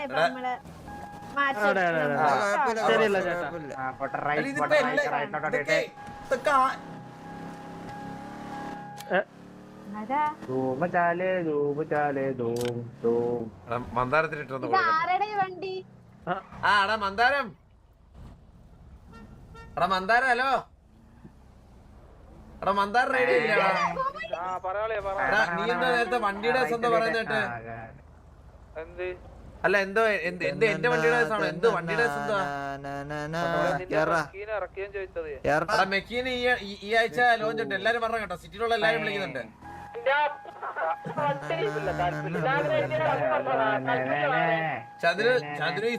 അങ്ങനെയാണ് ഇപ്പൊ. നമ്മൾ. ആ, ശരിയല്ല ചേട്ടാ. ആ, പോട്ടെ, അല്ല, right, ഇതിപ്പോ right, right, നോട്ട് ഇതൊക്കെ ഇതൊക്കെ ആ- അതാ ധൂമ ചാലേ ധൂമ ചാലേ ധൂം ധൂം മന്ദാരത്തിലിട്ടൊന്ന് ഇത് കൊടുക്കട്ടെ. ആരുടെ വണ്ടി? ആ. എടാ മന്ദാരം. എടാ മന്ദാരം ഹലോ. എടാ മന്ദാരം റെഡി പറ എടാ നീ എന്താ നേരത്തെ വണ്ടിയുടെ സ്വന്തം പറയുന്നേട്ട് പറയുന്ന കേട്ട്? അല്ല എന്തോ എന്ത് എന്ത് എന്റെ വണ്ടിയുടെ എന്തോ എന്ത് വണ്ടിയുടെ ദിവസം എന്താ? നാ, നാ, നാ, കേറാ. കേറാ. എടാ മെക്കീന് ഈ ആഴ്ച ലോഞ്ച് ഉണ്ട്. എല്ലാരും പറഞ്ഞു കേട്ടോ സിറ്റിയിലുള്ള എല്ലാരും വിളിക്കുന്നുണ്ട്. ചതുര് ചതുര് ഈ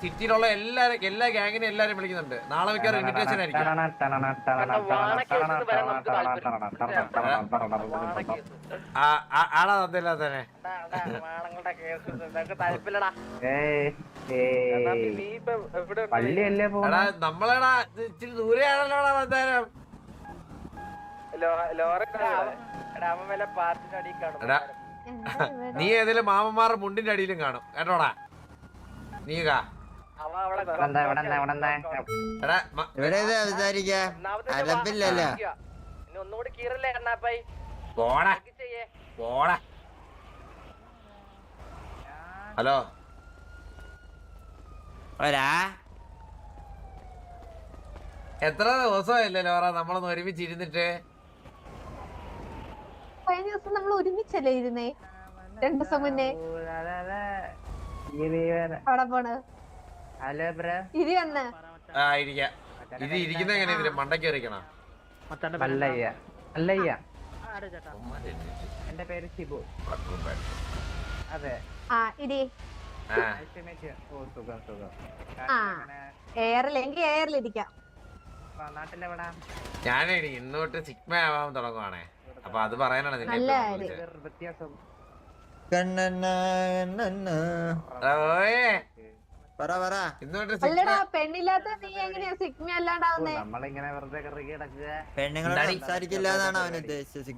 സിറ്റിയിലുള്ള എല്ലാരും എല്ലാ ഗാങ്ങിനെ എല്ലാരും വിളിക്കുന്നുണ്ട്. നാളെ മിക്കവാറും ഇൻവിറ്റേഷൻ ആയിരിക്കും. ആടാ തന്നില്ല തന്നെ. നമ്മളെടാ ഇച്ചിരി ദൂരെയാണല്ലോടാ മന്ദാരം? നീ ഏതെങ്കിലും മാമന്മാരുടെ മുണ്ടിന്റെ അടിയിലും കാണും. കേട്ടോടാ? നീ കാ അലപ്പില്ലല്ലോ ഒന്നുകൂടി കീറല്ലേ കണ്ണാപ്പായി? പോടാ. പോടാ. ഹലോ? ഒരാ എത്ര ദിവസമായില്ലേ ലോറ നമ്മളൊന്ന് ഒരുമിച്ച് ഇരുന്നിട്ട് കഴിഞ്ഞ ദിവസം നമ്മൾ ഒരുമിച്ചല്ലേ ഇരുന്നേ? രണ്ടു ദിവസം മുന്നേ. അവിടെ പോണ്. ഇരി വന്ന്. ആ ഇരിക്കാം. ഇത് ഇരിക്കുന്ന എങ്ങനെ ഇതിൽ മണ്ടയ്ക്ക് ഇരിക്കണ അല്ലയ്യ അല്ലയ്യ എന്റെ പേര് ഷിബു. അതെ. ആ ഇരി. എയറിലെങ്കിൽ എയറിലിരിക്കാം ഞാൻ ഞാനേ ഇന്നോട്ട് സിഗ്മ ആവാൻ തുടങ്ങുവാണേ. അപ്പൊ അത് പറയാനാണ് നിന്നെ. വ്യത്യാസം സിഗ്മ. സംസാരിക്കില്ല എന്നാണ് അവൻ ഉദ്ദേശിച്ചത്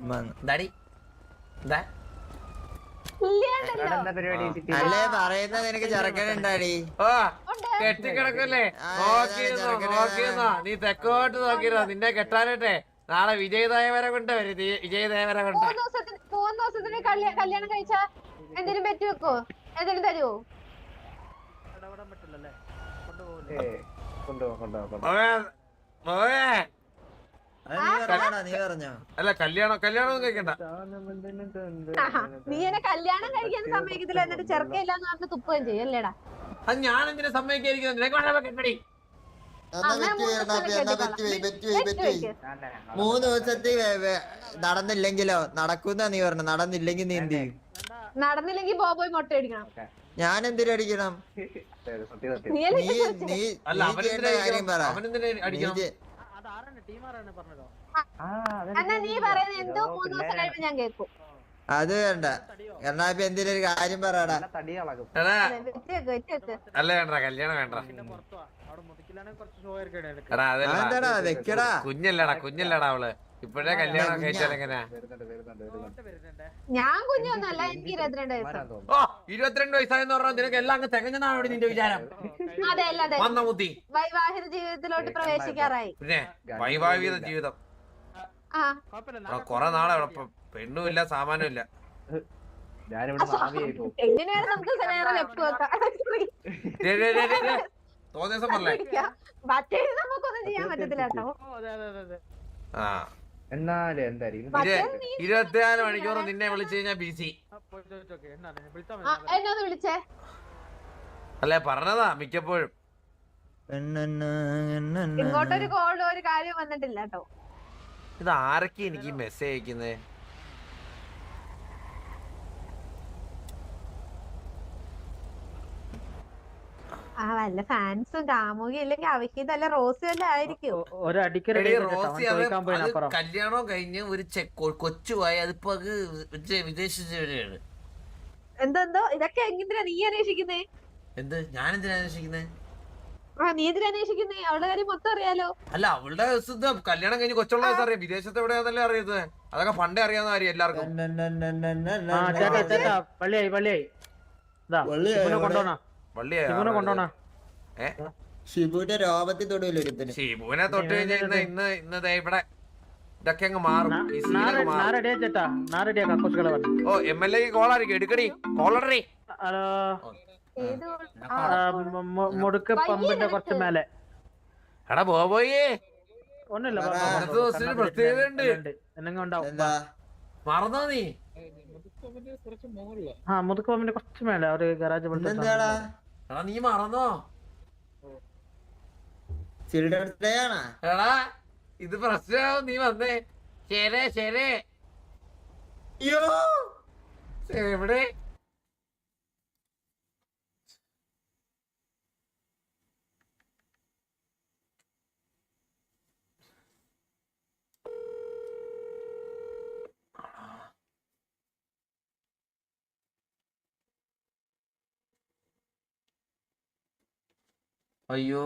അല്ലേ പറയുന്നത് നിനക്ക് ചെറുക്കനുണ്ടാടി. ഓ. കെട്ടിക്കിടക്കല്ലേ? നോക്കിയിരുന്നോ നോക്കിയിരുന്നോ? നീ തെക്കോട്ട് നോക്കിയിരുന്നോ? നിന്നെ കെട്ടാനിട്ടെ നാളെ വിജയദേവരെ കൊണ്ട് വരും നീ- വിജയദേവരെ കൊണ്ട്. മൂന്ന് ദിവസത്തിന് കല്യാണം കഴിച്ചാ എന്തെങ്കിലും പറ്റി വെക്കോ? എന്തെങ്കിലും പറഞ്ഞോ അല്ല കല്യാണം കല്യാണം ഒന്നും കഴിക്കണ്ട നീ എന്നെ കല്യാണം കഴിക്കാൻ സമ്മതിക്കത്തില്ല എന്നിട്ട് ചെറുക്കയില്ലാന്ന് പറഞ്ഞ് തുപ്പുകയും ചെയ്യും അല്ലേടാ? അത് ഞാൻ എന്തിനാ സമ്മതിക്കായിരിക്കുന്നത് മൂന്ന് ചെയ്യണം ദിവസം എന്നാ കേട്ടിക്കോളാം. ബെറ്റ് ചെയ്യ്, ബെറ്റ് ചെയ്യ്, വെച്ച് ബെറ്റ് ചെയ്യ്. വെക്ക്. മൂന്ന് ദിവസത്തെ വേ- വേ- നടന്നില്ലെങ്കിലോ? നടക്കുന്ന നീ പറഞ്ഞു നടന്നില്ലെങ്കിൽ നീ എന്ത് ചെയ്യും? നടന്നില്ലെങ്കിൽ ബോബോയ് മുട്ട അടിക്കണം? ഞാൻ എന്തിനടിക്കണം സത്യം സത്യം. നീ അല്ലേ നീ ചെയ്യേണ്ട കാര്യം പറ. അവനെന്തിനാ നീ അടിക്കണം? ആ അതെനിക്ക് നീ പറയുന്നത് എന്തോ മൂന്ന് ദിവസം ഞാൻ കേൾക്കും. അത് വേണ്ട. കർണാപ്പി എന്തിനൊരു ഒരു കാര്യം പറയടാ. അല്ല വേണ്ട കല്യാണം വേണ്ട കുഞ്ഞല്ലടാ കുഞ്ഞല്ലടാ അവൾ. ഇപ്പോഴേ കല്യാണം കുഞ്ഞാ. കഴിച്ചാൽ എങ്ങനെയാ? ഞാൻ കുഞ്ഞൊന്നല്ല എനിക്ക് ഇരുപത്തിരണ്ട് വയസ്സാണ് ഓ ഇരുപത്തിരണ്ട് വയസ്സായെന്ന് പറഞ്ഞാൽ നിനക്ക് എല്ലാം അങ്ങ് തികഞ്ഞതാണ് അവിടെ നിന്റെ വിചാരം. അതെ അതെ. വന്ന മുത്തി വൈവാഹിക ജീവിതത്തിലോട്ട് പ്രവേശിക്കാറായി. പിന്നെ വൈവാഹിക ജീവിതം. കൊറേ നാളെ അവിടെ പെണ്ണുമില്ല സാമാനുമില്ല. ഞാനിവിടെ നമുക്ക് തോന്നിയ ദിവസം പറഞ്ഞേ നമുക്കൊന്നും ചെയ്യാൻ പറ്റത്തില്ല കേട്ടോ. ആ. എന്നാലും എന്തായിരിക്കും ഇരു ഇരുപത്തിനാല് മണിക്കൂർ നിന്നെ വിളിച്ചു. കഴിഞ്ഞാ ബിസി വിളിച്ചേ അല്ലെ പറഞ്ഞതാ മിക്കപ്പോഴും. ഇങ്ങോട്ടൊരു കോൾ ഒരു കാര്യം വന്നിട്ടില്ല കേട്ടോ. ഇത് ആരൊക്കെ എനിക്ക് മെസ്സേജ് അയക്കുന്നത് ആ വല്ല ഫാൻസും കാമുകി ഇല്ലെങ്കിൽ അവയ്ക്ക് ഇതല്ല റോസ് വല്ല ആയിരിക്കും. റോസി അത് കല്യാണം കഴിഞ്ഞ് ഒരു കൊച്ചു പോയി അതിപ്പോ അത് വിജ- എന്തെന്തോ എന്തോ ഇതൊക്കെ എങ്ങനെയാ നീ അന്വേഷിക്കുന്നേ? എന്ത്? ഞാൻ എന്തിനാ അന്വേഷിക്കുന്നേ? ആ നീ എന്തിനാ അന്വേഷിക്കുന്നേ? അവളുടെ കാര്യം മൊത്തം അറിയാലോ. അല്ല അവളുടെ കല്യാണം കഴിഞ്ഞ് കൊച്ചുള്ള അറിയാം. വിദേശത്ത് എവിടെയാന്നല്ലേ അറിയത് അതൊക്കെ പണ്ടേ അറിയാവുന്ന കാര്യം എല്ലാവർക്കും? കൊണ്ടോണ ഷിബുവിന്റെ രോമത്തിൽ തൊടുവില്ല ഒരുത്തിന്. ഷിബുവിനെ തൊട്ട് കഴിഞ്ഞാൽ ഇന്ന് ഇന്ന് ഇന്ന് ദേ ഇവിടെ ഇതൊക്കെ അങ്ങ് മാറും. ഈ ഓ എം എൽ എ കോളായിരിക്കും എടുക്കടി. കോളറി ഹലോ. മുടുക്ക് പമ്പിന്റെ കുറച്ച് മേലെ. എടാ ബോബോയേ ഒന്നുമില്ല പറ. ഇന്നത്തെ ദിവസത്തിന് പ്രത്യേകത ഉണ്ട്. എന്തെങ്കിലും ഉണ്ടാവും. എന്താ? മറന്നോ നീ? ആ മുതുക്ക് പമ്പിന്റെ കുറച്ച് മേലെ. ഒരു ഗരാജ് പോലത്തെ എടാ നീ മറന്നോ? ചിൽഡ്രൻസ് ഡേ ആണാ? എടാ ഇത് പ്രശ്നമാവും നീ വന്നേ. ശരേ ശരേ. എവിടെ? അയ്യോ.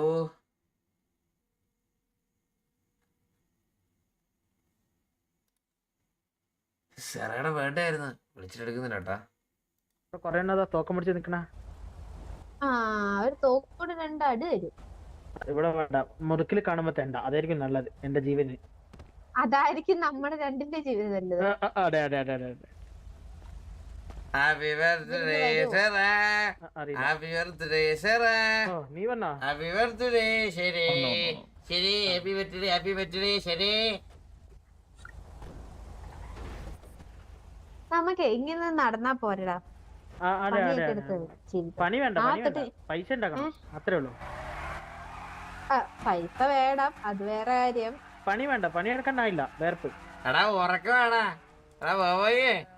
സെറയുടെ വേണ്ടായിരുന്നു വിളിച്ചിട്ടെടുക്കുന്നില്ല കേട്ടാ കൊറേ എണ്ണതാ തോക്കം പിടിച്ച് നിക്കണ. ആ ഒരു തോക്കോട് രണ്ട് അടി തരും ഇവിടെ വേണ്ട. മുറുക്കിൽ കാണുമ്പോ തേണ്ട. അതായിരിക്കും നല്ലത്. എന്റെ ജീവന്. അതായിരിക്കും നമ്മുടെ രണ്ടിന്റെ ജീവിതം നല്ലത്. അതെ അതെ അതെ അതെ അതെ. Happy birthday Sera happy birthday Sera നീ വന്നാ? ഹാപ്പി ബർത്ത്ഡേ ശരി ശരി ഹാപ്പി ബർത്ത്ഡേ ഹാപ്പി ബർത്ത്ഡേ ശരി നമുക്ക് ഇങ്ങനെ നടന്നാ പോരടാ. പണി വേണ്ട പൈസ ഉണ്ടാക്കണം. അത്രേ ഉള്ളൂ. ആ, പൈസ വേണം. അത് വേറെ കാര്യം. പണി വേണ്ട. പണി എടുക്കണ്ടായില്ല. വേർപ്പ്. എടാ ഉറക്കമാടാ എടാ ഒന്നും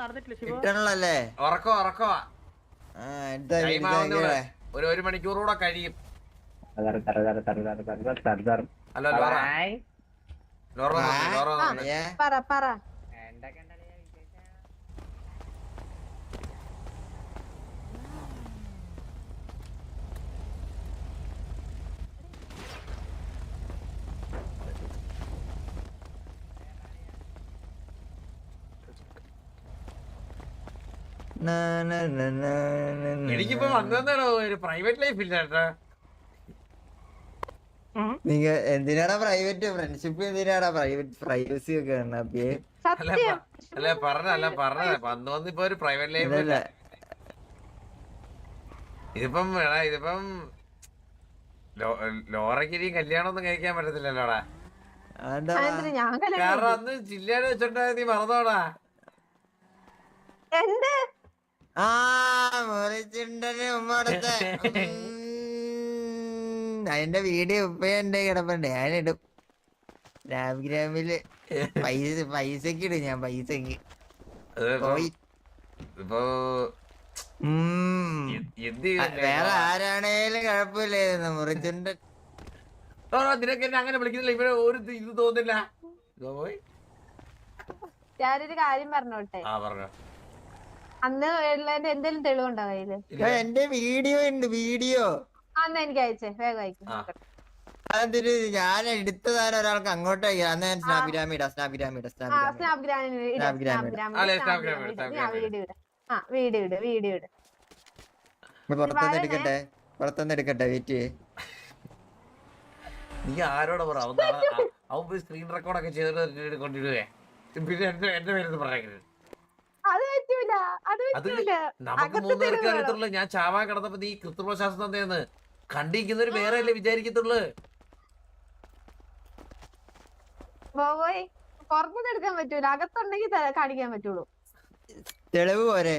നടന്നിട്ടില്ല ഉറക്കോ ഉറക്കോ. ഒരു ഒരു മണിക്കൂർ കൂടെ കഴിയും. Hello Laura. ലോറ? പറ പറ നാ, നാ, നാ, നാ, നാ, നാ. എനിക്കിപ്പോ വന്നതാണോ ഒരു പ്രൈവറ്റ് ലൈഫ് ഇല്ല കേട്ടോ നിങ്ങ എന്തിനാടാ പ്രൈവറ്റ് ഫ്രണ്ട്ഷിപ്പ് എന്തിനാടാ പ്രൈവറ്റ് പ്രൈവസി ഒക്കെ കണ്ണാപ്പിയെ അല്ല അല്ല പറഞ്ഞ അല്ല പറഞ്ഞ. വന്ന് വന്ന് ഇപ്പൊ ഒരു പ്രൈവറ്റ് ലൈഫ് ഇല്ല. ഇതല്ല ഇതിപ്പം എടാ ഇതിപ്പം ലോറയ്ക്ക് കല്യാണം ഒന്നും കഴിക്കാൻ പറ്റത്തില്ലല്ലോടാ. അതെന്താ? ഞാൻ കല്യാണം കാരണം അന്ന് ജില്ലയുടെ വെച്ചോണ്ടായ നീ മറന്നോടാ. എന്ത്? ആ മുറിച്ചുണ്ടന് ഉമ്മടുത്ത. അതിന്റെ വീഡിയോ ഉപ്പയുണ്ട് കിടപ്പുണ്ട്. ഞാനിടും ഗ്രാമിൽ പൈസ പൈസക്ക് ഇടും ഞാൻ പൈസക്ക്. പോയി. ഇപ്പൊ? വേറെ ആരാണേലും കുഴപ്പമില്ലായിരുന്നു മുറിച്ചുണ്ട്. നിനക്ക് എന്നെ അങ്ങനെ വിളിക്കുന്നില്ല. ഇവിടെ ഒരു ഇത് ഇത് തോന്നില്ല. പോയി. ഞാനൊരു കാര്യം പറഞ്ഞോട്ടെ? ആ പറഞ്ഞോ. അന്ന് ഉള്ളതിന്റെ എന്തെങ്കിലും തെളിവുണ്ടോ കയ്യിൽ? എന്റെ വീഡിയോ ഉണ്ട് വീഡിയോ. അന്ന് എനിക്ക് അയച്ചേ വേഗം അയക്കും. ആ. അതിന് ഞാൻ എടുത്തതാണ് ഒരാൾക്ക് അങ്ങോട്ട് അയക്കാം. അന്ന് ഞാൻ സ്നാപ്ഗ്രാം ഇടാം സ്നാപ്ഗ്രാം ഇടാം ആ. വീഡിയോ ആ വീഡിയോ ഇട് വീഡിയോ ഇട്. പുറത്തുനിന്ന്. എടുക്കട്ടെ പുറത്തുനിന്ന് എടുക്കട്ടെ വെയിറ്റ് നീ ആരോടാ പറ? അവൻ സ്ക്രീൻ റെക്കോർഡൊക്കെ ചെയ്തിട്ട് കൊണ്ടിടുവേ. പിന്നെ എന്റെ എന്റെ പേരൊന്ന് പറയുന്നത് അത് പറ്റൂല അത് അത് പറ്റൂല. നമുക്ക് മൂന്നുപേർക്ക് അറിയത്തുള്ളൂ. ഞാൻ ചാവാ കിടന്നപ്പോ നീ കൃത്രിമ തന്നെയെന്ന്. കണ്ടിരിക്കുന്നവര് വേറെ അല്ലേ വിചാരിക്കത്തുള്ളു. പുറത്തുനിന്ന് എടുക്കാൻ പറ്റൂല. അകത്തുണ്ടെങ്കിൽ കാണിക്കാൻ പറ്റുള്ളൂ. തെളിവ് പോരെ.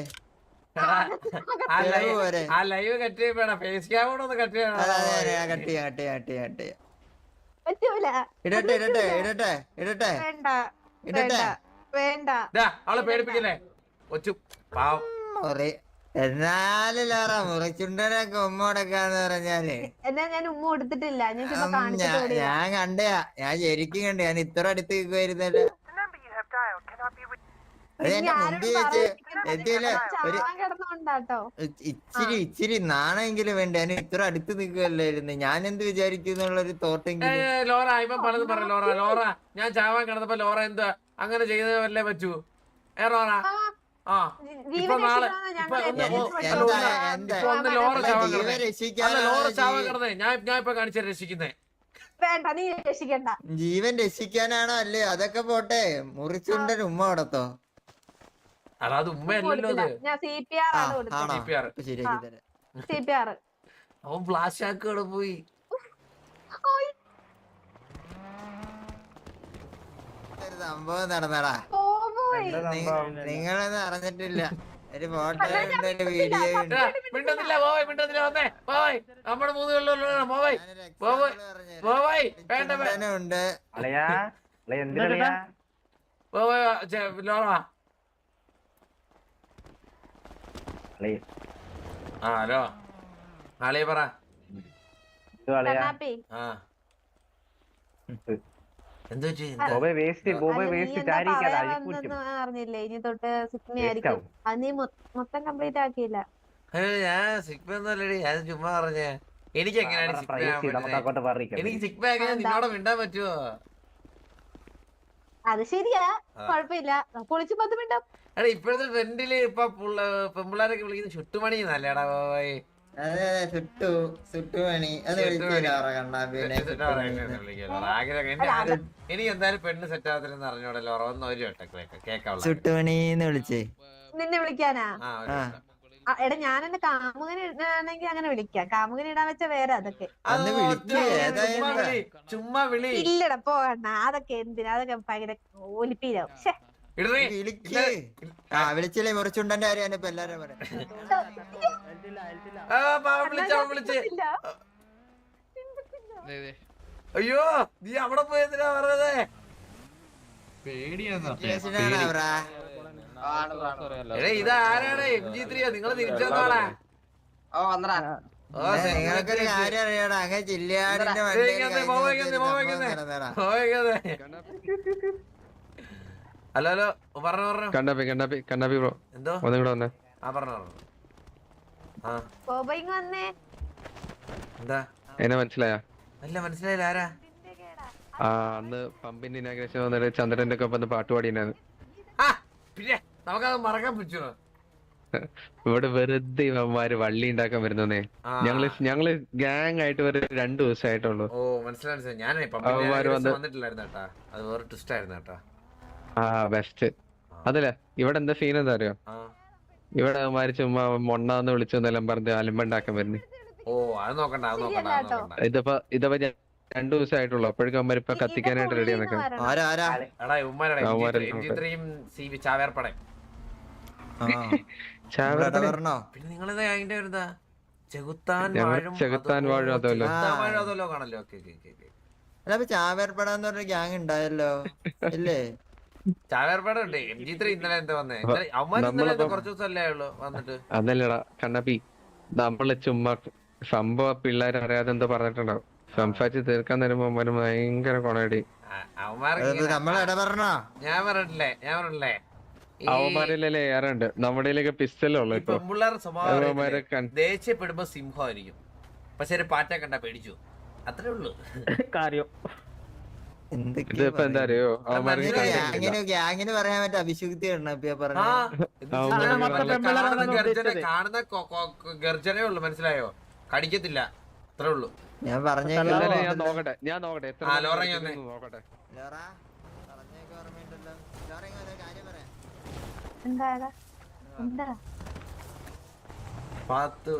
ആ ലൈവ് കട്ട് ചെയ്യണം ഫേസ് ക്യാമറ ഒന്ന് കട്ട് അതെ അതെ അതെ. ചെയ്യണം കട്ട് ചെയ്യാം കട്ട് ചെയ്യാം കട്ട് ചെയ്യാം കട്ട് ചെയ്യാം. ഇടട്ടെ ഇടട്ടെ ഇടട്ടെ ഇടട്ടെ. വേണ്ട ഇടട്ടെ. വേണ്ട വേണ്ട. ദാ, അവളെ പേടിപ്പിക്കല്ലേ ഒച്ചു പാവം. മുറി. എന്നാലും ലാറ മുറിച്ചുണ്ടനൊക്കെ ഉമ്മ കൊടുക്കാന്ന് പറഞ്ഞാൽ. എന്നാ ഞാൻ ഉമ്മ കൊടുത്തിട്ടില്ല. ഞാൻ ചുമ്മാ ഉം, കാണിച്ചിട്ട് ഞാ- ഓടിയതാ. ഞാൻ കണ്ടയാ. ഞാൻ ശരിക്കും കണ്ട ഞാൻ ഇത്ര അടുത്ത് വരുന്നല്ലോ അത് ഇനി എന്റെ ആരോടും മുമ്പിൽ വെച്ച് പറയാതിരിക്കണം. എത്തിയില്ലേ ഒരു ചാവാൻ കിടന്നോണ്ടാട്ടോ ഇ- ഇച്ചിരി ഇച്ചിരി നാണെങ്കിലും വേണ്ട? ഞാൻ ഇത്ര അടുത്ത് നിൽക്കുകയല്ലായിരുന്നു ഞാൻ എന്ത് വിചാരിക്കുന്നുള്ളൊരു ഏ, തോട്ടെങ്കിലും. ലോറ ഇപ്പൊ പലതും പറ ലോറ. ലോറ ഞാൻ ചാവാൻ കിടന്നപ്പോ ലോറ എന്താ അങ്ങനെ ചെയ്യുന്നതല്ലേ പറ്റൂ. ഏ ലോറ. ആ ജീവൻ രക്ഷിക്കാനാണ് ലോറ ചാവാൻ ജീ- കിടന്നേ. ഞാൻ ഞാൻ ഇപ്പൊ കാണിച്ച രക്ഷിക്കുന്നേ. വേണ്ട നീ രക്ഷിക്കണ്ട. ജീവൻ രക്ഷിക്കാനാണോ? അല്ലേ അതൊക്കെ പോട്ടെ. മുറിച്ചുണ്ട ഉമ്മ കൊടുത്തോ അതാ അത് ഉമ്മയല്ലല്ലോ ഞാൻ സി പി ആർ ആ, ആണ്? കൊടുത്തത് ആണോ CPR. ഇപ്പൊ ശരിയാക്കി സി പി ആർ അവൻ ഫ്ലാഷ് ആക്ക് പോയി. സംഭവം നടന്നടാ. പോയി. നിങ്ങളൊന്നും അറിഞ്ഞിട്ടില്ല. ഒരു ഫോട്ടോ ഉണ്ട് ഒരു വീഡിയോ ഉണ്ട് മിണ്ടുന്നില്ല പോയി മിണ്ടുന്നില്ല വന്നേ പോയി നമ്മുടെ മൂന്ന് കൊല്ലം ഞാനൊരു പോവോ- example വേണ്ട ഉണ്ട് അളിയാ അളിയ എന്തിനളിയാ പോയി ലോറ അളിയ. ആ അളിയ പറ. ഇത് അളിയാ? കണ്ണാപ്പി. ആ. അറിഞ്ഞില്ലേ? ഇനി തൊട്ട് സിഗ്മി ആയിരിക്കും. അത് നീ മൊത്തം കംപ്ലീറ്റ് ആക്കിയില്ല. ഞാൻ സിഗ്മ ഒന്നുമല്ലടി ഞാൻ ചുമ്മാ പറഞ്ഞേ. എനിക്ക് എങ്ങനെയാണ് എനിക്ക് സിഗ്മ എങ്ങനെ നിന്നോട് മിണ്ടാൻ പറ്റുമോ അത് ശരിയാ. കുഴപ്പമില്ല. പൊളിച്ചു പത്ത് എടാ ഇപ്പോഴത്തെ ട്രെൻഡിൽ ഇപ്പൊ പുള്ള- പെമ്പിള്ളാരൊക്കെ വിളിക്കുന്ന ചുട്ടുമണി നല്ലടാ അതെ അതെ സുട്ടു സുട്ടു മണി അത് എനിക്ക് എന്തായാലും പെണ്ണ് സെറ്റ് ആവത്തില്ലെന്ന് അറിഞ്ഞോടല്ലോ. ഒന്ന് ഒരു വട്ടം കേക്കാവുള്ള സുട്ടു വിളിച്ചേ. നിന്നെ വിളിക്കാനാ? എടാ ഞാൻ എന്റെ കാമുകന് ഇടാണെങ്കിൽ അങ്ങനെ വിളിക്കാം. കാമുകന് ഇടാൻ വെച്ച വേറെ അതൊക്കെ. ചുമ്മാ വിളി, ഇല്ലടാ പോകണ്ട അതൊക്കെ എന്തിനാ? അതൊക്കെ ഭയങ്കര ഒലിപ്പീരാവും വിളിച്ചില്ലേ മുറിച്ചുണ്ടന്റെ കാര്യം ഇപ്പൊ എല്ലാരും പറയാം. അയ്യോ നീ അവിടെ പോയതിനാ പറഞ്ഞത്? എടേ ഇത് ആരാണ്? എം ജി ത്രീയോ നിങ്ങൾ തിരിച്ചു വന്നോളാ ഓ വന്നടാ. ഓ നിങ്ങൾക്കൊരു കാര്യം അങ്ങനെ വണ്ടിയിൽ ഹലോ ഹലോ പറഞ്ഞു പറഞ്ഞു. കണ്ണാപ്പി കണ്ണാപ്പി കണ്ണാപ്പി ബ്രോ എന്തോ? ഒന്നും കൂടെ വന്നേ. ആ പറഞ്ഞു പറഞ്ഞു. ആ. വന്നേ. എന്താ? എന്നെ മനസ്സിലായ? അല്ല മനസ്സിലായില്ല. ആരാ? ആ അന്ന് പമ്പിന്റെ ഇനാഗ്രേഷൻ വന്നിട്ട് ചന്ദ്രന്റെ ഒക്കെ ഒപ്പം പാട്ട് പാടിയാണ് ആ പിന്നെ നമുക്കത് മറക്കാൻ പറ്റുമോ ഇവിടെ വെറുതെ ഇവന്മാര് വള്ളി ഉണ്ടാക്കാൻ വരുന്നേ. ഞങ്ങൾ ഞങ്ങൾ ഗാങ് ആയിട്ട് വരെ രണ്ടു ദിവസമായിട്ടുള്ളൂ ഓ മനസ്സിലായി ഞാൻ ഞാനേ വന്നിട്ടില്ലായിരുന്നു കേട്ടാ. അത് വേറെ ട്വിസ്റ്റ് ആയിരുന്നു കേട്ടാ. ആ ബെസ്റ്റ് അതല്ലേ? ഇവിടെ എന്താ സീൻ എന്താ അറിയോ? ഇവിടെ അവന്മാര് ചുമ്മാ മൊണ്ണാന്ന് വിളിച്ചു എന്നെല്ലാം പറഞ്ഞ് അലമ്പുണ്ടാക്കാൻ വരുന്നു. ഓ അത് നോക്കണ്ട അത് നോക്കണ്ട അത് നോക്കണ്ട. ഇതിപ്പോ ഇതിപ്പോ ഞാൻ രണ്ടു ദിവസമായിട്ടുള്ളൂ അപ്പോഴേക്കും അവന്മാര് ഇപ്പൊ കത്തിക്കാനായിട്ട് റെഡി നിൽക്കാം ആരാ ആരാ? എടാ ഉമ്മാരടാ അവന്മാരെ സി വി പിന്നെ നിങ്ങളെന്താ അതിന്റെ വരുന്നതാ ചെകുത്താൻ വാഴും ചെകുത്താൻ വാഴും അതോല്ലോ. വാഴും അതോല്ലോ കാണല്ലോ ഓക്കെ ഓക്കെ ഓക്കെ അല്ല അപ്പൊ ചാവേർപ്പെടാന്ന് പറഞ്ഞ ഗ്യാങ് ഉണ്ടായല്ലോ. ഇല്ലേ? അതല്ലടാ കണ്ണപ്പി നമ്മൾ ചുമ്മാ സംഭവ പിള്ളേർ അറിയാതെ എന്തോ പറഞ്ഞിട്ടുണ്ടാവും സംസാരിച്ച് തീർക്കാൻ തരുമ്പോ അവന് ഭയങ്കര കൊണയടി ഞാൻ പറഞ്ഞിട്ടില്ലേ ഞാൻ അവന്മാരിലല്ലേ ഏറുണ്ട് നമ്മുടെ പിസ്റ്റലുള്ളൂ? ദേഷ്യപ്പെടുമ്പോ സിംഹമായിരിക്കും. പക്ഷെ ഒരു പാറ്റ കണ്ട പേടിച്ചു. അത്രേ ഉള്ളൂ. കാര്യം. ഇതിപ്പോ എന്താ അറിയോ? അവന്മാർക്ക് മനസ്സിലായി. കണ്ടിട്ടില്ല. ഗ്യാങ്ങിന് ഗ്യാങ്ങിന് പറയാൻ പറ്റും അഭിശുദ്ധി പറഞ്ഞു കാണുന്ന ഗർജന ഉള്ളു മനസ്സിലായോ? കടിക്കത്തില്ല. അത്രേ ഉള്ളൂ. ഞാൻ എന്തായാലും ഞാൻ നോക്കട്ടെ ഞാൻ നോക്കട്ടെ നോക്കട്ടെ. പറഞ്ഞേക്കോ ഓർമ്മയുണ്ടല്ലോ ലോറ ഇങ്ങ് വന്നോ, കാര്യം പറയാം എന്താടാ എന്താ പത്ത്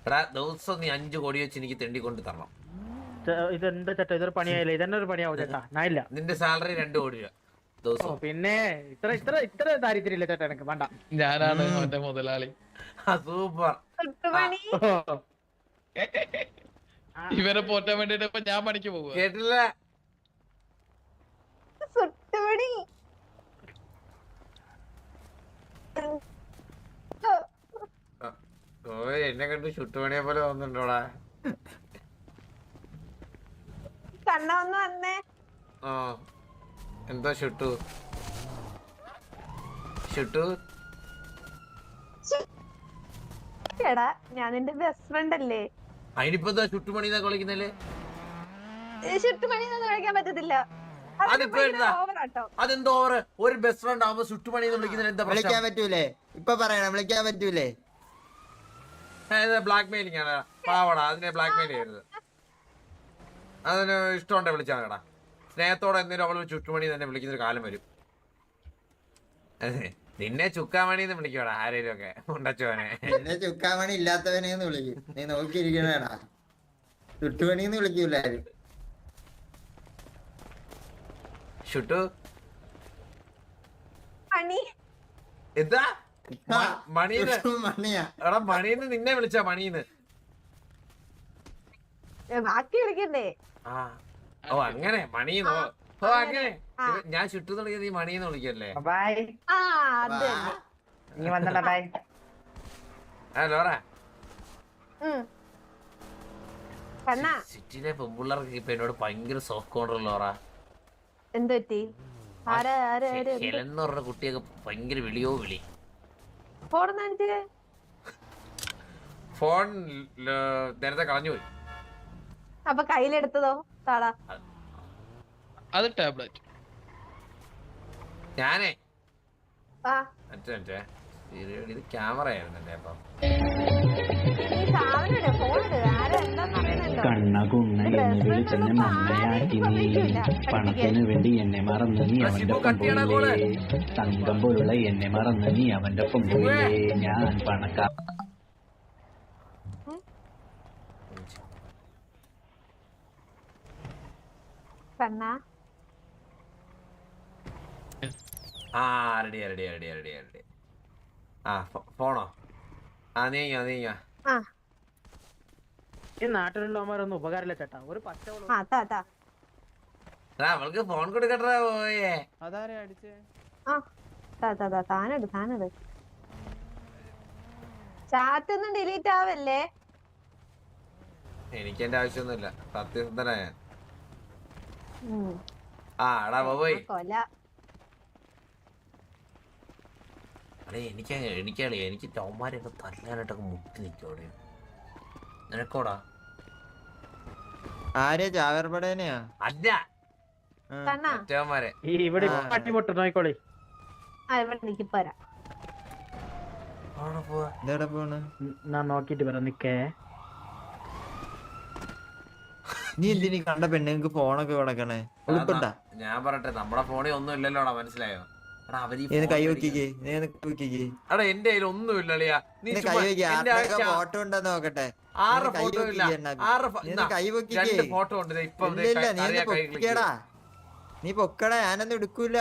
എടാ ദിവസം നീ അഞ്ചു കോടി വെച്ച് എനിക്ക് തെണ്ടിക്കൊണ്ട് തരണം. ഇതെന്താ ചേട്ടാ? ഇതൊരു പണിയായില്ല? ഇതന്നെ ഒരു പണിയാവും ചേട്ടാ? ഞാൻ ഇല്ല. നിന്റെ സാലറി രണ്ടു കോടി രൂപ. ദിവസം. പിന്നെ ഇത്ര ഇത്ര ഇത്ര ദാരിദ്ര്യം ഇല്ല ചേട്ടാ എനിക്ക്? വേണ്ട. ഞാനാണ് അവന്റെ മുതലാളി. ആ സൂപ്പർ. ഇവരെ പോറ്റാൻ വേണ്ടിട്ട് ഇപ്പൊ ഞാൻ പണിക്ക് പോകുക കേട്ടില്ല? സുട്ടുപണി. ഓ എന്നെ കണ്ട് ചുട്ടുപണിയെ പോലെ തോന്നുന്നുണ്ടോടാ? കണ്ണ ഒന്ന് വന്നേ. ആ എന്തോ ചുട്ടു? ചുട്ടു? എടാ ഞാൻ നിന്റെ ബെസ്റ്റ് ഫ്രണ്ട് അല്ലേ? അതിനിപ്പോ എന്താ ചുട്ടുപണി എന്നൊക്കെ വിളിക്കുന്നല്ലേ ചുട്ടുമണി കളിക്കാൻ കഴിക്കാൻ പറ്റത്തില്ല അതെന്തോ ഓവർ ഒരു ബെസ്റ്റ് ഫ്രണ്ട് ആവുമ്പോ ചുട്ടുമണി എന്ന് വിളിക്കുന്നതിന് എന്താ വിളിക്കാൻ പറ്റൂലേ? ഇപ്പൊ പറയണം വിളിക്കാൻ പറ്റൂലേ? ബ്ലാക്ക് മെയിലിംഗ് ആണ്. പാവടാ അതിനെ ബ്ലാക്ക് മെയിൽ ചെയ്യരുത്. അതിന് ഇഷ്ടമുണ്ടെ വിളിച്ചാൽ കേടാ സ്നേഹത്തോടെ എന്തെങ്കിലും അവളൊരു ചുറ്റുമണി തന്നെ വിളിക്കുന്നൊരു കാലം വരും. അതെ. നിന്നെ ചുക്കാമണി എന്ന് വിളിക്കടാ ആരേലും ഒക്കെ ഉണ്ടച്ചോനെ എന്നെ ചുക്കാമണി ഇല്ലാത്തവനെന്ന് വിളിക്കും. നീ നോക്കിയിരിക്കണേടാ. ചുട്ടുപണിന്ന് വിളിക്കൂല ആരും. ഷുട്ടു എന്താ? മണീന്ന്. എടാ മണീന്ന് നിന്നെ വിളിച്ച മണീന്ന്. ഏ, ബാക്കി വിളിക്കണ്ടേ ആ. ഓ അങ്ങനെ മണീന്നോ? ഓ അങ്ങനെ. ഞാൻ ചുട്ടു തുടങ്ങിയത് ഈ മണീന്ന് വിളിക്കല്ലേ? ബൈ ആ അത് നീ വന്നടാ ബൈ ആ ലോറ. സിറ്റിയിലെ പെൺപിള്ളേർക്ക് ഇപ്പൊ എന്നോട് ഭയങ്കര സോഫ്റ്റ് കോൺട്രോൾ ലോറ. എന്ത് പറ്റി ആരാ ആരാ ആരാ എന്ത്? ഹെലൻ എന്ന് പറഞ്ഞ കുട്ടിയൊക്കെ ഭയങ്കര വിളിയോ വിളി. ഫോൺ ഫോൺ നേരത്തെ കളഞ്ഞു പോയി. അപ്പൊ കയ്യിലെടുത്തതോ? അത് ടാബ്ലറ്റ്. ഞാനേ. ഇത് ഇത് ക്യാമറ ആയിരുന്നു അപ്പം. ഫോൺ ആരാ കണ്ണകുണ്ണ എന്ന് വിളിച്ചെന്നെ മണ്ടയാക്കി നീ പണത്തിന് വേണ്ടി എന്നെ മറന്ന് നീ അവന്റെ ഒപ്പം പോയില്ലേ? തങ്കം പോലുള്ള എന്നെ മറന്ന് നീ അവന്റെ ഒപ്പം പോയില്ലേ? ഞാൻ പണക്കാ ആ റെഡിയാ റെഡി ആ ഫോണോ? ആ നീങ്ങ നീങ്ങ. ആ. ഈ നാട്ടിലുള്ളവന്മാരൊന്നും ഉപകാരമില്ല ചേട്ടാ. ഒരു അവൾക്ക് ഫോൺ കൊടുക്കട്ടാ പോയേ. അതാരെ അടിച്ചേ? ആ താ താ താ താനിട് താനിട്. ചാറ്റ് ഒന്നും ഡിലീറ്റ് ആവല്ലേ? എനിക്ക് എന്റെ ആവശ്യമൊന്നുമില്ല. സത്യസന്ധനായ. ആ എടാ പോയി. അടേ എനിക്ക് എനിക്കാളേ എനിക്ക് ടൗമാരെയൊക്കെ തല്ലാനായിട്ടൊക്കെ മുട്ടി നിൽക്കോടെ നിനക്കോടാ? ചാവേർപടേനെയാ അല്ല. മറ്റവന്മാരെ. ഈ ഇവിടെ. പട്ടി പൊട്ടു ഞാൻ നോക്കിട്ട് നിക്കേ നീ എന്തിനീ കണ്ട പെണ്ണുങ്ങൾക്ക് ഫോണൊക്കെ കൊടുക്കണേ? ഉളുപ്പുണ്ടാ? ഞാൻ പറയട്ടെ നമ്മുടെ ഫോണിൽ ഒന്നും ഇല്ലല്ലോടാ മനസ്സിലായോ? എടാ എന്റെ കയ്യിൽ ഒന്നും ഇല്ലളിയാ നീ നീ കൈ വെക്കി. എന്റെ ഫോട്ടോ ഉണ്ടെന്ന് നോക്കട്ടെ. ആറ് ഫോട്ടോ ഇല്ല. ആറ് നീ കൈ വെക്കിക്കേ. രണ്ട് ഫോട്ടോ ഉണ്ട്. ഇപ്പൊ നീ പൊക്കടാ ഞാനൊന്നും എടുക്കൂല.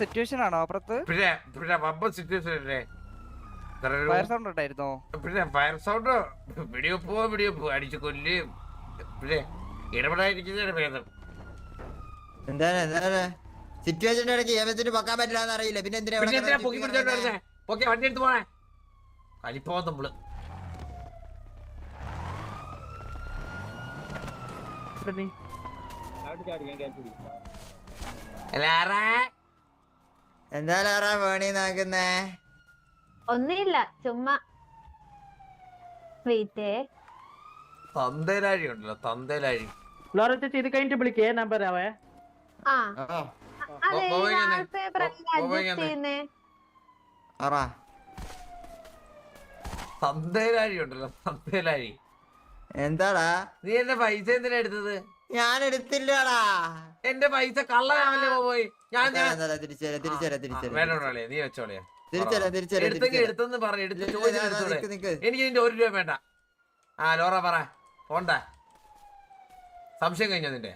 സിറ്റുവേഷൻ ആണോ അപ്പുറത്ത്? സിറ്റുവേഷൻ അല്ലേ? ഫയർ സൗണ്ട് ഉണ്ടായിരുന്നോ? പിന്നെ ഫയർ സൗണ്ട് വീഡിയോ പോവാ വീഡിയോ പോവാ അടിച്ചു കൊല്ലും. പിന്നെ ഇടപെടാതിരിക്കുന്നതാണ് ഭേദം. എന്താണ് എന്താണ്? സിറ്റുവേഷന്റെ ഇടയ്ക്ക് ഏമത്തിന് പൊക്കാൻ പറ്റില്ല അറിയില്ല. പിന്നെ എന്തിനാ പൊക്കി വണ്ടി എടുത്ത് പോണേ. കലിപ്പോ നമ്മൾ. എന്താ ലാറാ വേണി നോക്കുന്നേ? ഒന്നുമില്ല ചുമ്മാ. വെയിറ്റേ തന്തേലാഴി ഉണ്ടല്ലോ തന്തേലാഴി. ലോറ ചേച്ചി ഇത് കഴിഞ്ഞിട്ട് വിളിക്കേ. നമ്പർ ആവേ? ആ. അതെ അഡ്ജസ്റ്റ് ചെയ്യുന്നേ തന്തേലാഴി ഉണ്ടല്ലോ തന്തേലാഴി. എന്താടാ? നീ എന്റെ പൈസ എന്തിനാ എടുത്തത്? ഞാൻ എടുത്തില്ലടാ. എന്റെ പൈസ കള്ളനാണല്ലേ പോയി ഞാൻ ഞാൻ തിരിച്ചേരാ തിരിച്ചേരാ തിരിച്ചേരാ വേണ്ടോളേ നീ വെച്ചോളിയാ. തിരിച്ചേരാ തിരിച്ചേരാ എടുത്തെങ്കിൽ തിരിച്ചേരാ. എടുത്തെന്ന് പറ. എടുത്ത് നിക്ക് ചോദിച്ചിട്ട് നിക്ക് എടുത്തോളെ നിക്ക് നിക്ക്. എനിക്ക് നിന്റെ ഒരു രൂപ വേണ്ട. ആ ലോറ പറ. പോണ്ട. സംശയം കഴിഞ്ഞോ നിന്റെ?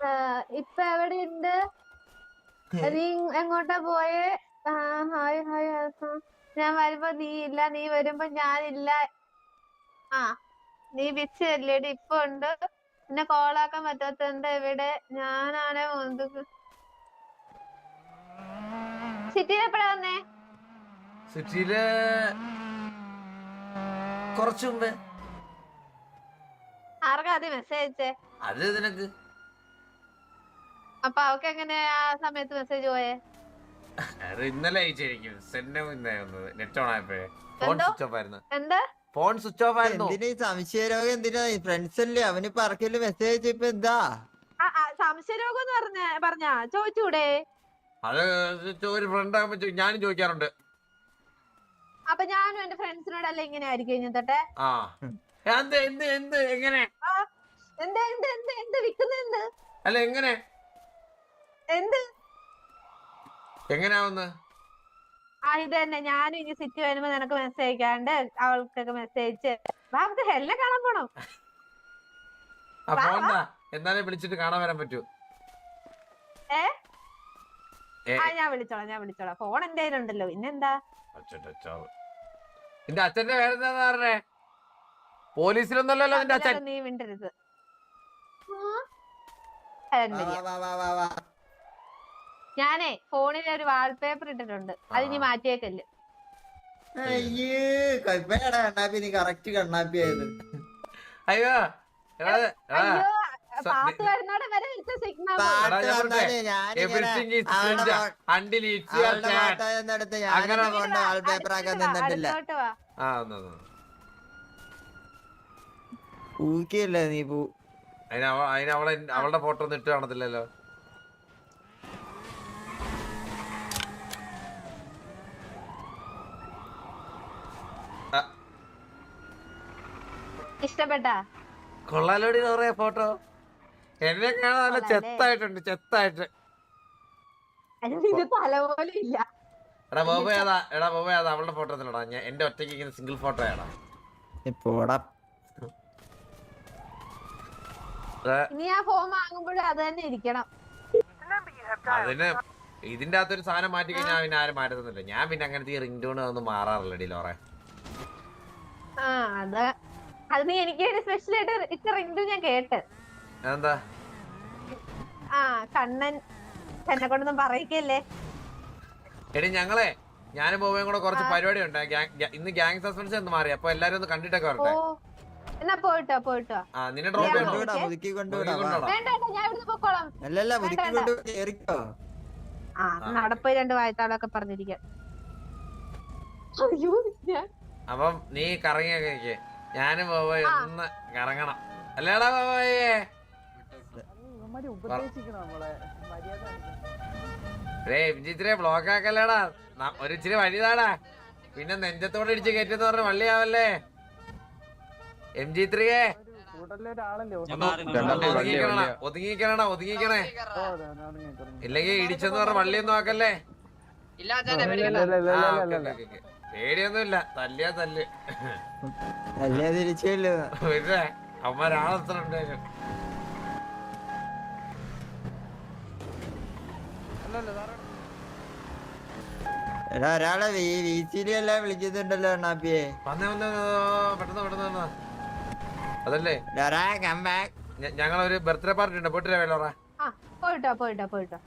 ആ, ഇപ്പൊ എവിടെയുണ്ട്? നീ എങ്ങോട്ടാ പോയേ? ആ, ഹായ് ഹായ് ആ, ഞാൻ വരുമ്പോ നീ ഇല്ല നീ വരുമ്പോ ഞാനില്ല. ആ നീ ബിസി അല്ലേടി ഇപ്പൊ ഉണ്ട്. പിന്നെ കോളാക്കാൻ പറ്റാത്തണ്ട് എവിടെ ഞാനാണെ മുതുക് സിറ്റിയിൽ എപ്പോഴാ വന്നേ? സിറ്റിയിൽ കുറച്ചു മുമ്പേ. ആർക്കാ ആദ്യം മെസ്സേജ് അയച്ചേ? അത് നിനക്ക്. അപ്പൊ അവക്ക് എങ്ങനെ ആ സമയത്ത് മെസ്സേജ് പോയേ? അത് ഇന്നലെ അയച്ചിരിക്കും. സെന്നെ വന്നത്. നെറ്റ് ഓൺ ആയപ്പോഴേ. ഫോൺ എന്തോ? സ്വിച്ച് ഓഫ് ആയിരുന്നു. എന്താ? ഫോൺ സ്വിച്ച് ഓഫ് ആയിരുന്നു. എന്തിനാ ഈ സംശയരോഗം എന്തിനാ? ഫ്രണ്ട്സ് അല്ലേ? അവനിപ്പോ ആർക്കെങ്കിലും മെസ്സേജ് ഇപ്പൊ എന്താ? സംശയരോഗം എന്ന് പറഞ്ഞ പറഞ്ഞാ? ചോദിച്ചൂടെ? അത് ഒരു ഫ്രണ്ട് ആകുമ്പോ ഞാനും ചോദിക്കാറുണ്ട്. അപ്പൊ ഞാനും എന്റെ ഫ്രണ്ട്സിനോടല്ല ഇങ്ങനെ ആയിരിക്കും ആ. എന്ത് എന്ത് എന്ത് എങ്ങനെ? എന്ത് എന്ത് എന്ത് എന്ത് വിക്കുന്ന എന്ത്? അല്ല എങ്ങനെ? എന്ത്? എങ്ങനെയാവുന്ന്? ആ ഇത് തന്നെ. ഞാനും ഇനി സിറ്റി വരുമ്പോ നിനക്ക് മെസ്സേജ് അയക്കാണ്ട് അവൾക്കൊക്കെ മെസ്സേജ് നമുക്ക് ഹെല്ലെ കാണാൻ പോണം. എന്നാലേ വിളിച്ചിട്ട് കാണാൻ വരാൻ പറ്റൂ. ആ ഞാൻ വിളിച്ചോളാം ഞാൻ വിളിച്ചോളാം. ഫോൺ എന്റെ കയ്യിലുണ്ടല്ലോ പിന്നെന്താ. നിന്റെ അച്ഛന്റെ പേരെന്താ പറഞ്ഞേ? പോലീസിലൊന്നല്ലല്ലോ നിന്റെ അച്ഛൻ. നീ മിണ്ടരുത്. ആ? ഹെലൻ വാ, വാ, വാ, വാ, വാ. ഞാനേ ഫോണിൽ ഒരു വാൾപേപ്പർ ഇട്ടിട്ടുണ്ട്. അത് ഇനി. മാറ്റിയേക്കല്ലേ. അയ്യേ കണ്ണാപ്പി നീ കറക്റ്റ് കണ്ണാപ്പി ആയത് അയ്യോ അയ്യോ പാത്ത് വരുന്നോടെ വരെ സിഗ്മ. ഊക്കിയല്ലേ നീ പോ അതിന് അവളെ അവളുടെ ഫോട്ടോ ഒന്നും ഇട്ട് കാണത്തില്ലല്ലോ. ഇഷ്ടപ്പെട്ട ഇഷ്ടപ്പെട്ടാ? കൊള്ളാലോടി പറയാ ഫോട്ടോ. എന്നെ കാണാൻ നല്ല ചെത്തായിട്ടുണ്ട് ചെത്തായിട്ട്. എടാ ബോബ ഏതാ? എടാ ബോബ ഏതാ? അവളുടെ ഫോട്ടോ ഒന്നുമില്ലടാ ഞാൻ എന്റെ ഒറ്റയ്ക്ക് ഇങ്ങനെ സിംഗിൾ ഫോട്ടോ ആടാ പോടാ. ഇനി ആ ഫോൺ വാങ്ങുമ്പോഴും അത് തന്നെ ഇരിക്കണം. അതിന് ഇതിന്റെ അകത്തൊരു സാധനം മാറ്റി കഴിഞ്ഞാൽ പിന്നെ ആരും മാറ്റുന്നില്ല ഞാൻ പിന്നെ അങ്ങനത്തെ ഈ റിംഗ് ടൂൺ ഒന്നും മാറാറില്ല ലോറെ. ആ അത്. അത് നീ എനിക്ക് സ്പെഷ്യൽ ആയിട്ട് ഞാൻ കേട്ട്. എന്താ ആ കണ്ണൻ എന്നെ കൊണ്ടൊന്നും പറയിക്കല്ലേ? എടി ഞങ്ങളെ ഞാനും ബോബയും കൂടെ കുറച്ച് പരിപാടി ഉണ്ട് ഇന്ന് ഗ്യാങ് സസ്പെൻസ് എന്ന് മാറി. അപ്പൊ എല്ലാരും ഒന്ന് കണ്ടിട്ടൊക്കെ വരട്ടെ. എന്നാ പോയിട്ടോ പോയിട്ടോ. ആ നിന്നെ ഡ്രോപ്പ് ചെയ്യണോ? കൊണ്ടുവിടാ മുതുക്കി കൊണ്ടുവിടാ. വേണ്ട വേണ്ട ഞാൻ ഇവിടുന്ന് പൊക്കോളാം. അല്ലല്ല മുതുക്കി കൊണ്ട് കേറിക്കോ. ആ നടപ്പ് രണ്ട് വായത്താളൊക്കെ പറഞ്ഞിരിക്കാം. അയ്യോ ഞാൻ അപ്പം നീ കറങ്ങിയൊക്കെ ഞാനും ബോബോയ്. ഒന്ന് കറങ്ങണം. അല്ലേടാ ബോബോയേ ഇച്ചിരി ബ്ലോക്ക് ആക്കല്ലേടാ. ന- ഒരു ഇച്ചിരി വഴിതാടാ. പിന്നെ നെഞ്ചത്തോടെ ഇടിച്ച് കയറ്റെന്ന് പറഞ്ഞ വള്ളിയാവല്ലേ? M G ത്രീയെ. ഒതുങ്ങിക്കണ ഒതുങ്ങിക്കണ ഇല്ലെങ്കിൽ ഇടിച്ചെന്ന് പറഞ്ഞ വള്ളിയൊന്നും ആക്കല്ലേ. പേടിയൊന്നുമില്ല. തല്ലിയാ തല്ല്. അല്ലേ തിരിച്ചല്ലോ പിന്നെ അമ്മരാളെത്ര ഉണ്ടായിരുന്നു എടാ ഒരാളെ വി സിയിലും എല്ലാം വിളിക്കുന്നുണ്ടല്ലോ അണ്ണാപ്പിയെ. അതല്ലേ? ഞങ്ങളൊരു ബർത്ത്ഡേ പാർട്ടി ഉണ്ട് പോയിട്ട് പോയിട്ടോ പോയിട്ടോ പോയിട്ടോ.